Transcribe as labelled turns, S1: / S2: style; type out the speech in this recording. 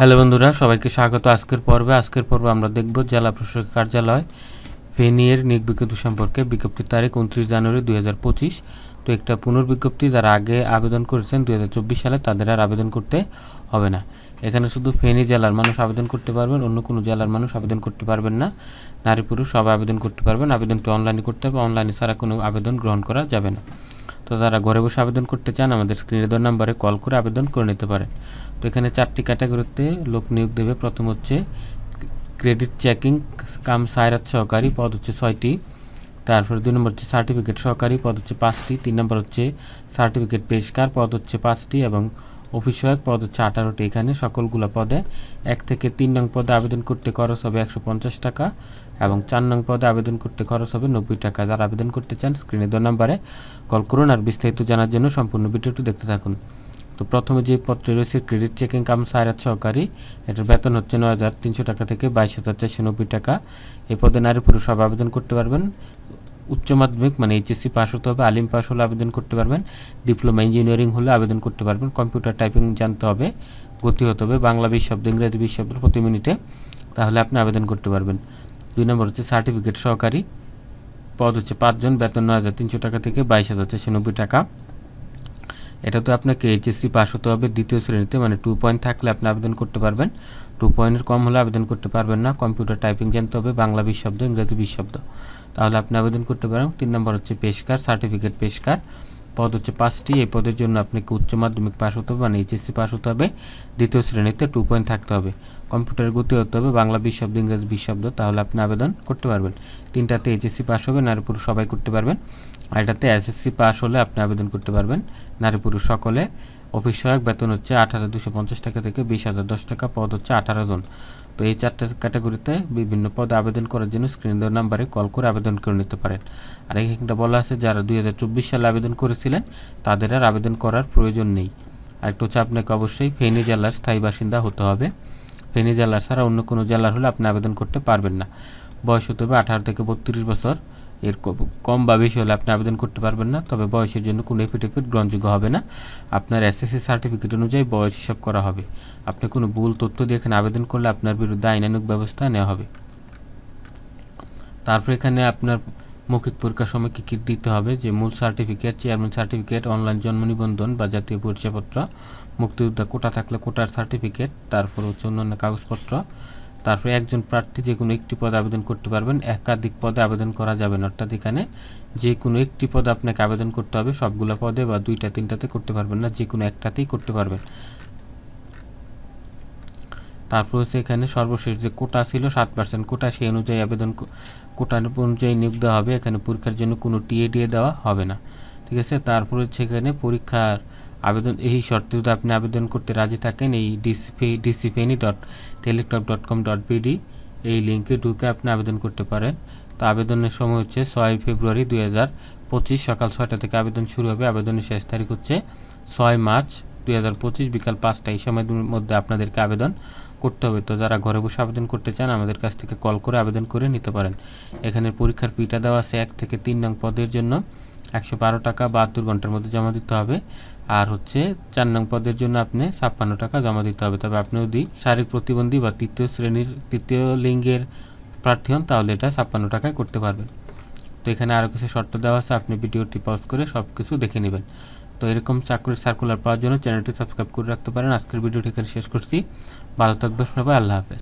S1: Hello বন্ধুরা, সবাইকে স্বাগত। আজকের পর্বে আজকের পর্বে আমরা দেখব জেলা প্রশাসক কার্যালয় ফেনিয়ের নিয়োগ বিজ্ঞপ্তি সম্পর্কে। বিজ্ঞপ্তির তারিখ উনত্রিশ জানুয়ারি দুই হাজার পঁচিশ। তো একটা পুনর্বিজ্ঞপ্তি, যারা আগে আবেদন করেছেন দুই হাজার চব্বিশ সালে, তাদের আর আবেদন করতে হবে না। এখানে শুধু ফেনী জেলার মানুষ আবেদন করতে পারবেন, অন্য কোনো জেলার মানুষ আবেদন করতে পারবেন না। নারী পুরুষ সবাই আবেদন করতে পারবেন। আবেদনটি অনলাইনে করতে হবে। অনলাইনে ছাড়া কোনো আবেদন গ্রহণ করা যাবে না। তো যারা ঘরে বসে আবেদন করতে চান, আমাদের স্ক্রিনে দেওয়ার নাম্বারে কল করে আবেদন করে নিতে পারেন তো এখানে চারটি ক্যাটাগরিতে লোক নিয়োগ দেবে। প্রথম হচ্ছে ক্রেডিট চেকিং কাম সায়রাত সহকারী, পদ হচ্ছে ছয়টি। তারপরে দুই নম্বর হচ্ছে সার্টিফিকেট সহকারী, পদ হচ্ছে পাঁচটি। তিন নম্বর হচ্ছে সার্টিফিকেট পেশকার, পদ হচ্ছে পাঁচটি এবং অফিস সহায়ক, পদ হচ্ছে আঠারোটি। এখানে সকলগুলো পদে এক থেকে তিন নং পদে আবেদন করতে খরচ হবে একশো পঞ্চাশ টাকা। এবং চার নং পদে আবেদন করতে খরচ হবে নব্বই টাকা। যারা আবেদন করতে চান স্ক্রিনে দেওয়া নাম্বারে কল করুন আর বিস্তারিত জানার জন্য সম্পূর্ণ ভিডিওটি দেখতে থাকুন। তো প্রথমে যে পত্রে রয়েছে ক্রেডিট চেকিং কাম সায়রাত সহকারী, এটার বেতন হচ্ছে নয় হাজার তিনশো টাকা থেকে বাইশ হাজার চারশো নব্বই টাকা। এই পদে নারী পুরুষ সব আবেদন করতে পারবেন। উচ্চ মাধ্যমিক মানে এইচএসসি পাস হতে হবে, আলিম পাস হলে আবেদন করতে পারবেন। ডিপ্লোমা ইঞ্জিনিয়ারিং হলে আবেদন করতে পারবেন। কম্পিউটার টাইপিং জানতে হবে, গতি হতে হবে। বাংলা বিশ শব্দ, ইংরেজি বিশ শব্দ প্রতি মিনিটে। তাহলে আপনি আবেদন করতে পারবেন। দুই নম্বর হচ্ছে সার্টিফিকেট সহকারী। পদ হচ্ছে পাঁচজন, বেতন নয় হাজার তিনশো টাকা থেকে বাইশ হাজার চারশো নব্বই টাকা। এটা তো আপনাকে এইচএসসি পাস হতে হবে দ্বিতীয় শ্রেণীতে মানে টু পয়েন্ট থাকলে আপনি আবেদন করতে পারবেন। টু পয়েন্টের কম হলে আবেদন করতে পারবেন না কম্পিউটার টাইপিং জানতে হবে, বাংলা বিশ শব্দ, ইংরেজি বিশ শব্দ। তাহলে আপনি আবেদন করতে পারেন। তিন নম্বর হচ্ছে পেশকার সার্টিফিকেট পেশকার পদ হচ্ছে পাঁচটি। এই পদের জন্য আপনাকে উচ্চ মাধ্যমিক পাস হতে হবে মানে এইচএসসি পাস হতে হবে। দ্বিতীয় শ্রেণীতে টু পয়েন্ট থাকতে হবে। কম্পিউটারের গতি হতে হবে, বাংলা বিশ শব্দ, ইংরেজি বিশ শব্দ, তাহলে আপনি আবেদন করতে পারবেন। তিনটাতে এইচএসসি পাস হবে নারী পুরুষ সবাই করতে পারবেন। আর এটাতে এসএসসি পাস হলে আপনি আবেদন করতে পারবেন। নারী পুরুষ সকলে অফিস সহায়ক, বেতন হচ্ছে আট হাজার দুশো পঞ্চাশ টাকা থেকে বিশ হাজার দশ টাকা, পদ হচ্ছে আঠারো জন। তো এই চারটে ক্যাটাগরিতে বিভিন্ন পদে আবেদন করার জন্য স্ক্রিন দেওয়ার নাম্বারে কল করে আবেদন করে নিতে পারেন। আর এখানটা বলা আছে, যারা দুই হাজার চব্বিশ সালে আবেদন করেছিলেন, তাদের আর আবেদন করার প্রয়োজন নেই। আর একটু হচ্ছে আপনাকে অবশ্যই ফেনী জেলার স্থায়ী বাসিন্দা হতে হবে। ফেনী জেলার ছাড়া অন্য কোনো জেলার হলে আপনি আবেদন করতে পারবেন না। বয়স হতে হবে আঠারো থেকে বত্রিশ বছর। এর কম বা বেশি হলে আপনি আবেদন করতে পারবেন না, তবে বয়সের জন্য কোনো এফিডেভিট গ্রহণযোগ্য হবে না। আপনার এসএসসি সার্টিফিকেট অনুযায়ী বয়স হিসাব করা হবে। আপনি কোনো ভুল তথ্য দিয়ে এখানে আবেদন করলে আপনার বিরুদ্ধে আইনানুগ ব্যবস্থা নেওয়া হবে। তারপর এখানে আপনার মৌখিক পরীক্ষার সময় কী কী দিতে হবে? যে মূল সার্টিফিকেট চেয়ারম্যান সার্টিফিকেট অনলাইন জন্ম নিবন্ধন বা জাতীয় পরিচয়পত্র, মুক্তিযোদ্ধা কোটা থাকলে কোটার সার্টিফিকেট তারপর হচ্ছে অন্যান্য কাগজপত্র তারপরে একজন প্রার্থী যে কোনো একটি পদে আবেদন করতে পারবেন, একাধিক পদে আবেদন করা যাবে না। অর্থাৎ এখানে যে কোনো একটি পদে আপনাকে আবেদন করতে হবে, সবগুলো পদে বা দুইটা, তিনটাতে করতে পারবেন না, যে কোনো একটাতেই করতে পারবেন। তারপর হচ্ছে এখানে সর্বশেষ যে কোটা ছিল, সাত পার্সেন্ট কোটা, সেই অনুযায়ী আবেদন কোটা অনুযায়ী নিয়োগ দেওয়া হবে। এখানে পরীক্ষার জন্য কোনো টিএ দিয়ে দেওয়া হবে না। ঠিক আছে? তারপর হচ্ছে এখানে পরীক্ষার আবেদন, এই শর্তে যদি আপনি আবেদন করতে রাজি থাকেন, এই DCP ডিসিপেনি dot dot com dot BD এই লিঙ্কে ঢুকে আপনি আবেদন করতে পারেন। তো আবেদনের সময় হচ্ছে ছয় ফেব্রুয়ারি দুই হাজার পঁচিশ সকাল ছয়টা থেকে আবেদন শুরু হবে। আবেদনের শেষ তারিখ হচ্ছে ছয় মার্চ দুই হাজার পঁচিশ বিকাল পাঁচটা। এই সময়ের মধ্যে আপনাদেরকে আবেদন করতে হবে। তো যারা ঘরে বসে আবেদন করতে চান, আমাদের কাছ থেকে কল করে আবেদন করে নিতে পারেন। এখানে পরীক্ষার ফিটা দেওয়া আছে এক থেকে তিন নং পদের জন্য। একশো বারো টাকা বাহাত্তর ঘণ্টার মধ্যে জমা দিতে হবে। আর হচ্ছে চার নং পদের জন্য আপনি ছাপ্পান্ন টাকা জমা দিতে হবে। তবে আপনি যদি শারীরিক প্রতিবন্ধী বা তৃতীয় শ্রেণির, তৃতীয় লিঙ্গের প্রার্থী হন, তাহলে এটা ছাপ্পান্ন টাকায় করতে পারবেন। তো এখানে আরও কিছু শর্ত দেওয়া আছে, আপনি ভিডিওটি পজ করে সব কিছু দেখে নেবেন। তো এরকম চাকরির সার্কুলার পাওয়ার জন্য চ্যানেলটি সাবস্ক্রাইব করে রাখতে পারেন। আজকের ভিডিওটি এখানে শেষ করছি। ভালো থাকবে সবাই, আল্লাহ হাফেজ।